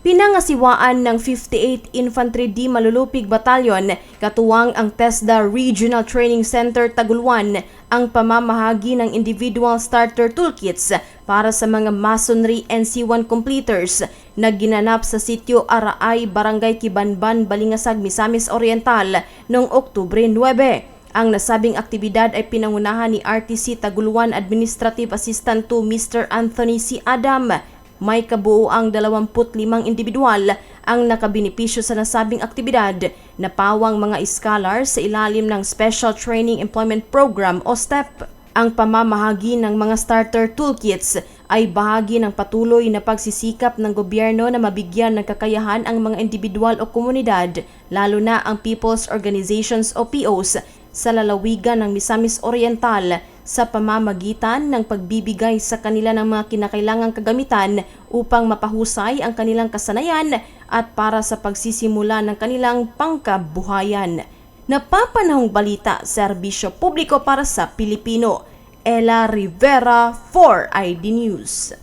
Pinangasiwaan ng 58 Infantry D Malulupig Battalion, katuwang ang TESDA Regional Training Center Taguluan, ang pamamahagi ng individual starter toolkits para sa mga masonry NC1 completers na ginanap sa sitio Araay, Barangay Kibanban, Balingasag, Misamis Oriental noong Oktubre 9. Ang nasabing aktibidad ay pinangunahan ni RTC Taguluan Administrative Assistant to Mr. Anthony C. Adam. May kabuuang 25 individual ang nakabenepisyo sa nasabing aktibidad na pawang mga scholars sa ilalim ng Special Training Employment Program o STEP. Ang pamamahagi ng mga starter toolkits ay bahagi ng patuloy na pagsisikap ng gobyerno na mabigyan ng kakayahan ang mga individual o komunidad, lalo na ang people's organizations o POs, sa lalawigan ng Misamis Oriental sa pamamagitan ng pagbibigay sa kanila ng mga kinakailangang kagamitan upang mapahusay ang kanilang kasanayan at para sa pagsisimula ng kanilang pangkabuhayan. Napapanahong balita, serbisyo publiko para sa Pilipino. Ella Rivera for ID News.